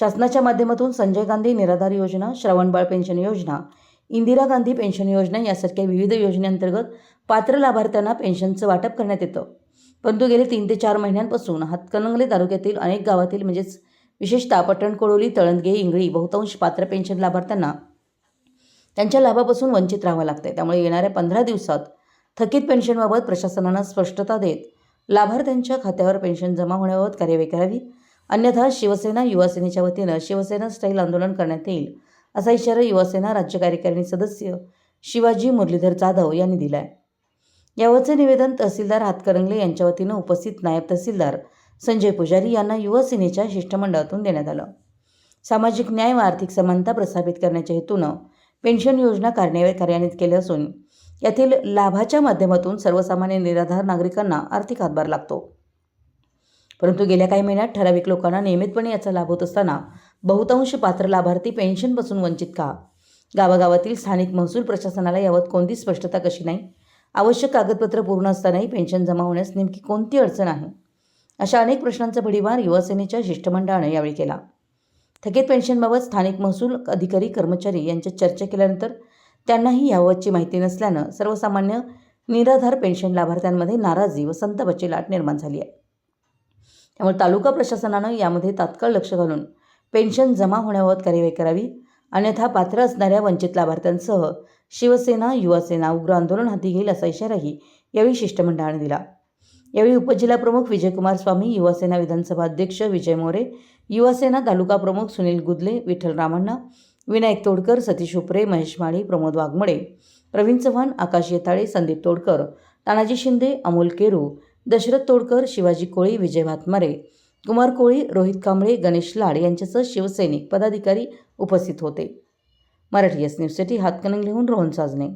शासनाच्या माध्यमातून संजय गांधी निराधार योजना श्रवणबाळ पेन्शन योजना इंदिरा गांधी पेन्शन योजना यासारख्या विविध योजनेअंतर्गत पात्र लाभार्थ्यांना पेन्शनचं वाटप करण्यात येतं. परंतु गेले तीन ते चार महिन्यांपासून हातकणंगले तालुक्यातील अनेक गावातील म्हणजेच विशेषतः पटणकोडोली तळंदगे इंगळी बहुतांश पात्र पेन्शन लाभार्थ्यांना त्यांच्या लाभापासून वंचित राहावं लागतंय. त्यामुळे येणाऱ्या पंधरा दिवसात थकीत पेन्शनबाबत प्रशासनानं स्पष्टता देत लाभार्थ्यांच्या खात्यावर पेन्शन जमा होण्याबाबत कार्यवाही करावी. अन्यथा शिवसेना युवासेनेच्या वतीनं शिवसेना स्टाईल आंदोलन करण्यात येईल असा इशारा युवासेना राज्य कार्यकारिणी सदस्य शिवाजी मुरलीधर जाधव यांनी दिला आहे यावरचे निवेदन तहसीलदार हातकरंगले यांच्या वतीनं उपस्थित नायब तहसीलदार संजय पुजारी यांना युवासेनेच्या शिष्टमंडळातून देण्यात आलं. सामाजिक न्याय व आर्थिक समानता प्रस्थापित करण्याच्या हेतूनं पेन्शन योजना कार्यान्वित कार्यान्वित केली असून यातील लाभाच्या माध्यमातून सर्वसामान्य निराधार नागरिकांना आर्थिक हातभार लागतो. परंतु गेल्या काही महिन्यात ठराविक लोकांना नियमितपणे याचा लाभ होत असताना बहुतांश पात्र लाभार्थी पेन्शनपासून वंचित का? गावागावातील स्थानिक महसूल प्रशासनाला यावर कोणती स्पष्टता कशी नाही? आवश्यक कागदपत्र पूर्ण असतानाही पेन्शन जमा होण्यास नेमकी कोणती अडचण आहे? अशा अनेक प्रश्नांचा भडीवार युवासेनेच्या शिष्टमंडळानं यावेळी केला. थकीत पेन्शनबाबत स्थानिक महसूल अधिकारी कर्मचारी यांच्यात चर्चा केल्यानंतर त्यांनाही याबाबतची माहिती नसल्यानं सर्वसामान्य निराधार पेन्शन लाभार्थ्यांमध्ये नाराजी व संतापाची लाट निर्माण झाली आहे. त्यामुळे तालुका प्रशासनानं यामध्ये तात्काळ लक्ष घालून पेन्शन जमा होण्याबाबत कार्यवाही करावी. अन्यथा पात्र असणाऱ्या वंचित लाभार्थ्यांसह शिवसेना युवासेना उग्र आंदोलन हाती घेईल असा इशाराही यावेळी शिष्टमंडळाने दिला. यावेळी उपजिल्हाप्रमुख विजयकुमार स्वामी युवासेना विधानसभा अध्यक्ष विजय मोरे युवासेना तालुका प्रमुख सुनील गुदले विठ्ठल रामण्णा विनायक तोडकर सतीश उपरे महेश माळी प्रमोद वाघमडे प्रवीण चव्हाण आकाश येताळे संदीप तोडकर तानाजी शिंदे अमोल केरू दशरथ तोडकर शिवाजी कोळी विजय भातमारे कुमार कोळी रोहित कांबळे गणेश लाड यांच्यासह शिवसैनिक पदाधिकारी उपस्थित होते. मराठी एस न्यूजसाठी हातकणंगलेहून रोहन साजने